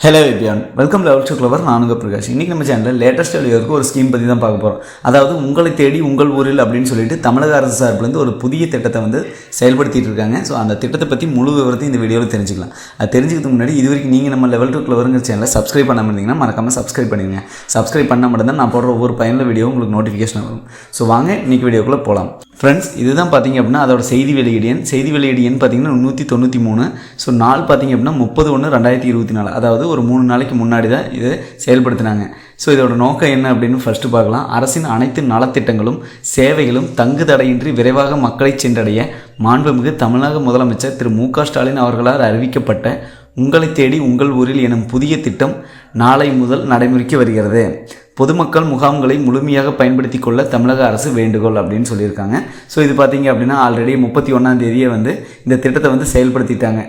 Hello விபியான் welcome level to clever நானுங்க பிரகாஷ். இன்றைக்கி நம்ம சேனலில் லேட்டஸ்ட் வெளியாக ஒரு ஸ்கீம் பற்றி தான் பார்க்க போகிறோம் அதாவது உங்களை தேடி உங்கள் ஊரில் அப்படின்னு சொல்லிட்டு தமிழக அரசு சார்பிலேருந்து ஒரு புதிய திட்டத்தை வந்து செயல்படுத்திட்டு இருக்காங்க. ஸோ அந்த திட்டத்தை பற்றி முழு விவரத்தையும் இந்த வீடியோவில் தெரிஞ்சுக்கலாம். அது தெரிஞ்சுக்கிறதுக்கு முன்னாடி இது வரைக்கும் நீங்கள் நம்ம லெவல் டு கிளவருங்கிற சேனலை சப்ஸ்கிரைப் பண்ணாமல் இருந்தீங்கன்னா மறக்காமல் சப்ஸ்கிரைப் பண்ணிடுங்க. சப்ஸ்கிரைப் பண்ண மட்டும்தான் நான் போடுற ஒவ்வொரு பயனில் வீடியோ உங்களுக்கு நோட்டிஃபிகேஷன் வரும். ஸோ வாங்க இன்றைக்கி வீடியோக்குள்ளே போகலாம் ஃப்ரெண்ட்ஸ் இதுதான் பார்த்தீங்க அப்படின்னா அதோட செய்தி வெளியீடு எண். செய்தி வெளியீடு எண் பார்த்தீங்கன்னா நூற்றி தொண்ணூற்றி மூணு. ஸோ நாள் பார்த்தீங்க அப்படின்னா முப்பது ஒன்று ரெண்டாயிரத்தி இருபத்தி நாலு. அதாவது ஒரு மூணு நாளைக்கு முன்னாடி தான் இது செயல்படுத்தினாங்க. ஸோ இதோட நோக்கம் என்ன அப்படின்னு ஃபஸ்ட்டு பார்க்கலாம். அரசின் அனைத்து நலத்திட்டங்களும் சேவைகளும் தங்கு தடையின்றி விரைவாக மக்களை சென்றடைய மாண்புமிகு தமிழக முதலமைச்சர் திரு மு க ஸ்டாலின் அவர்களால் அறிவிக்கப்பட்ட உங்களை தேடி உங்கள் ஊரில் எனும் புதிய திட்டம் நாளை முதல் நடைமுறைக்கு வருகிறது. பொதுமக்கள் முகாம்களை முழுமையாக பயன்படுத்தி கொள்ள தமிழக அரசு வேண்டுகோள் அப்படின்னு சொல்லியிருக்காங்க. ஸோ இது பார்த்தீங்க அப்படின்னா ஆல்ரெடி முப்பத்தி ஒன்றாம் தேதியே வந்து இந்த திட்டத்தை வந்து செயல்படுத்திட்டாங்க.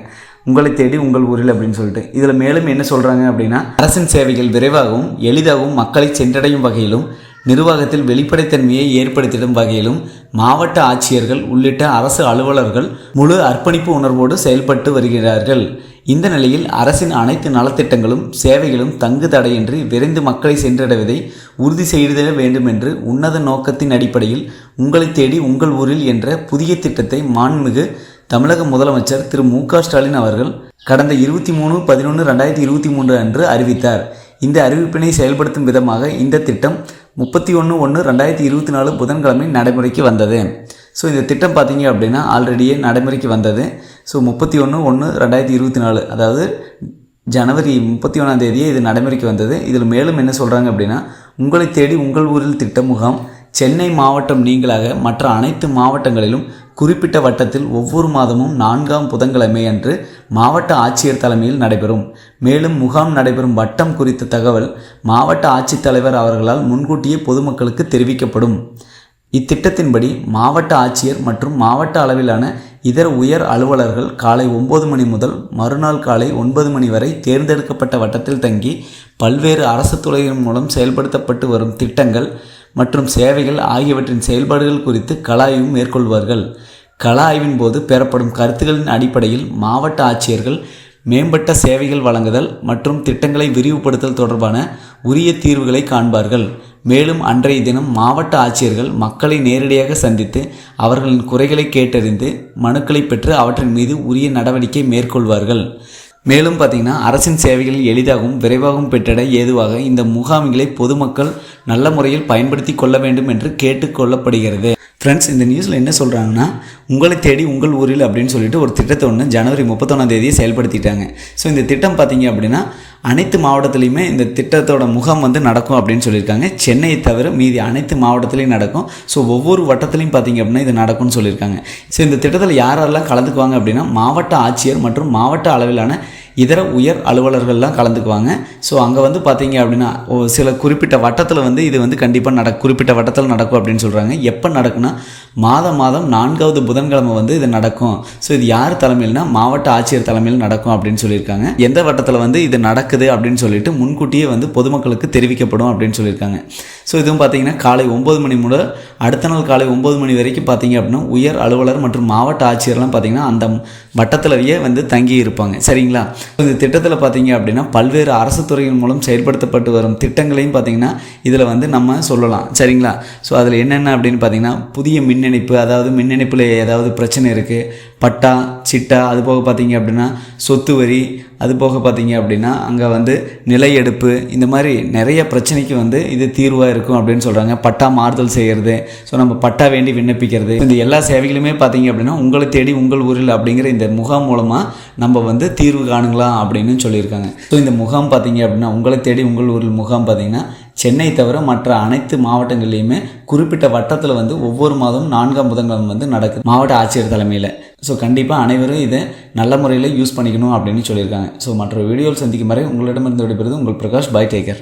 உங்களை தேடி உங்கள் ஊரில் அப்படின்னு சொல்லிட்டு. இதில் மேலும் என்ன சொல்கிறாங்க அப்படின்னா அரசின் சேவைகள் விரைவாகவும் எளிதாகவும் மக்களை சென்றடையும் வகையிலும் நிர்வாகத்தில் வெளிப்படைத்தன்மையை ஏற்படுத்திடும் வகையிலும் மாவட்ட ஆட்சியர்கள் உள்ளிட்ட அரசு அலுவலர்கள் முழு அர்ப்பணிப்பு உணர்வோடு செயல்பட்டு வருகிறார்கள். இந்த நிலையில் அரசின் அனைத்து நலத்திட்டங்களும் சேவைகளும் தங்கு தடையின்றி விரைந்து மக்களை சென்றடைவதை உறுதி செய்திட வேண்டும் என்று உன்னத நோக்கத்தின் அடிப்படையில் உங்களை தேடி உங்கள் ஊரில் என்ற புதிய திட்டத்தை மாண்புமிகு தமிழக முதலமைச்சர் திரு மு க ஸ்டாலின் அவர்கள் கடந்த இருபத்தி மூணு பதினொன்று ரெண்டாயிரத்தி இருபத்தி மூன்று அன்று அறிவித்தார். இந்த அறிவிப்பினை செயல்படுத்தும் விதமாக இந்த திட்டம் முப்பத்தி ஒன்று ஒன்று ரெண்டாயிரத்தி இருபத்தி நாலு புதன்கிழமை நடைமுறைக்கு வந்தது. ஸோ இந்த திட்டம் பார்த்தீங்க அப்படின்னா ஆல்ரெடியே நடைமுறைக்கு வந்தது. ஸோ முப்பத்தி ஒன்று ஒன்று ரெண்டாயிரத்தி இருபத்தி நாலு அதாவது ஜனவரி முப்பத்தி ஒன்றாம் தேதியே இது நடைமுறைக்கு வந்தது. இதில் மேலும் என்ன சொல்கிறாங்க அப்படின்னா உங்களை தேடி உங்கள் ஊரில் திட்ட முகாம் சென்னை மாவட்டம் நீங்களாக மற்ற அனைத்து மாவட்டங்களிலும் குறிப்பிட்ட வட்டத்தில் ஒவ்வொரு மாதமும் நான்காம் புதன்கிழமை அன்று மாவட்ட ஆட்சியர் தலைமையில் நடைபெறும். மேலும் முகாம் நடைபெறும் வட்டம் குறித்த தகவல் மாவட்ட ஆட்சித்தலைவர் அவர்களால் முன்கூட்டியே பொதுமக்களுக்கு தெரிவிக்கப்படும். இத்திட்டத்தின்படி மாவட்ட ஆட்சியர் மற்றும் மாவட்ட அளவிலான இதர உயர் அலுவலர்கள் காலை ஒம்பது மணி முதல் மறுநாள் காலை ஒன்பது மணி வரை தேர்ந்தெடுக்கப்பட்ட வட்டத்தில் தங்கி பல்வேறு அரசு துறையின் மூலம் செயல்படுத்தப்பட்டு வரும் திட்டங்கள் மற்றும் சேவைகள் ஆகியவற்றின் செயல்பாடுகள் குறித்து கள ஆய்வு மேற்கொள்வார்கள். கள ஆய்வின் போது பெறப்படும் கருத்துக்களின் அடிப்படையில் மாவட்ட ஆட்சியர்கள் மேம்பட்ட சேவைகள் வழங்குதல் மற்றும் திட்டங்களை விரிவுபடுத்தல் தொடர்பான உரிய தீர்வுகளை காண்பார்கள். மேலும் அன்றைய தினம் மாவட்ட ஆட்சியர்கள் மக்களை நேரடியாக சந்தித்து அவர்களின் குறைகளை கேட்டறிந்து மனுக்களை பெற்று அவற்றின் மீது உரிய நடவடிக்கை மேற்கொள்வார்கள். மேலும் பார்த்திங்கன்னா அரசின் சேவைகளில் எளிதாகவும் விரைவாகவும் பெற்றிட ஏதுவாக இந்த முகாம்களை பொதுமக்கள் நல்ல முறையில் பயன்படுத்தி கொள்ள வேண்டும் என்று கேட்டுக்கொள்ளப்படுகிறது ஃப்ரெண்ட்ஸ் இந்த நியூஸில் என்ன சொல்கிறாங்கன்னா உங்களை தேடி உங்கள் ஊரில் அப்படின்னு சொல்லிட்டு ஒரு திட்டத்தை ஒன்று ஜனவரி முப்பத்தொன்னாம் தேதியை செயல்படுத்திட்டாங்க. ஸோ இந்த திட்டம் பார்த்தீங்க அப்படின்னா அனைத்து மாவட்டத்துலேயுமே இந்த திட்டத்தோட முகாம் வந்து நடக்கும் அப்படின்னு சொல்லியிருக்காங்க. சென்னையை தவிர மீதி அனைத்து மாவட்டத்துலேயும் நடக்கும். ஸோ ஒவ்வொரு வட்டத்துலையும் பார்த்தீங்க அப்படின்னா இது நடக்கும்னு சொல்லியிருக்காங்க. ஸோ இந்த திட்டத்தில் யாரெல்லாம் கலந்துக்குவாங்க அப்படின்னா மாவட்ட ஆட்சியர் மற்றும் மாவட்ட அளவிலான இதர உயர் அலுவலர்கள்லாம் கலந்துக்குவாங்க. ஸோ அங்கே வந்து பார்த்தீங்க அப்படின்னா சில குறிப்பிட்ட வட்டத்தில் வந்து இது வந்து கண்டிப்பாக நட குறிப்பிட்ட வட்டத்தில் நடக்கும் அப்படின்னு சொல்கிறாங்க எப்போ நடக்குன்னா மாதம் மாதம் நான்காவது புதன்கிழமை வந்து இது நடக்கும். ஸோ இது யார் தலைமையில்னா மாவட்ட ஆட்சியர் தலைமையில் நடக்கும் அப்படின்னு சொல்லியிருக்காங்க. எந்த வட்டத்தில் வந்து இது நடக்குது அப்படின்னு சொல்லிட்டு முன்கூட்டியே வந்து பொதுமக்களுக்கு தெரிவிக்கப்படும் அப்படின்னு சொல்லியிருக்காங்க. ஸோ இதுவும் பார்த்தீங்கன்னா காலை ஒம்பது மணி முதல் அடுத்த நாள் காலை ஒம்பது மணி வரைக்கும் பார்த்தீங்க அப்படின்னா உயர் அலுவலர் மற்றும் மாவட்ட ஆட்சியர்லாம் பார்த்தீங்கன்னா அந்த வட்டத்திலேயே வந்து தங்கி இருப்பாங்க. சரிங்களா? இந்த திட்டத்தில் பார்த்தீங்க அப்படின்னா பல்வேறு அரசு துறையின் மூலம் செயல்படுத்தப்பட்டு வரும் திட்டங்களையும் பார்த்தீங்கன்னா இதில் வந்து நம்ம சொல்லலாம். சரிங்களா? ஸோ அதில் என்னென்ன அப்படின்னு பார்த்தீங்கன்னா புதிய மின் இணைப்பு அதாவது மின் இணைப்பில் ஏதாவது பிரச்சனை இருக்குது பட்டா சிட்டா அது போக பார்த்தீங்க அப்படின்னா சொத்து வரி அது போக பார்த்தீங்க அப்படின்னா அங்கே வந்து நிலை எடுப்பு இந்த மாதிரி நிறைய பிரச்சனைக்கு வந்து இது தீர்வாக இருக்கும் அப்படின்னு சொல்கிறாங்க பட்டா மாறுதல் செய்கிறது ஸோ நம்ம பட்டா வேண்டி விண்ணப்பிக்கிறது. இந்த எல்லா சேவைகளுமே பார்த்தீங்க அப்படின்னா உங்களை தேடி உங்கள் ஊரில் அப்படிங்கிற இந்த முகாம் மூலமாக நம்ம வந்து தீர்வு காணுங்களாம் அப்படின்னு சொல்லியிருக்காங்க. ஸோ இந்த முகாம் பார்த்தீங்க அப்படின்னா உங்களை தேடி உங்கள் ஊரில் முகாம் பார்த்தீங்கன்னா சென்னை தவிர மற்ற அனைத்து மாவட்டங்கள்லையுமே குறிப்பிட்ட வட்டத்தில் வந்து ஒவ்வொரு மாதம் நான்காம் புதன்கிழமை வந்து நடக்குது. மாவட்ட ஆட்சியர் தலைமையில். ஸோ கண்டிப்பாக அனைவரும் இதை நல்ல முறையில் யூஸ் பண்ணிக்கணும் அப்படின்னு சொல்லியிருக்காங்க. ஸோ மற்ற வீடியோவில் சந்திக்கும் வரை உங்களிடமிருந்து விடைபெறுது உங்கள் பிரகாஷ் பை டேக்கர்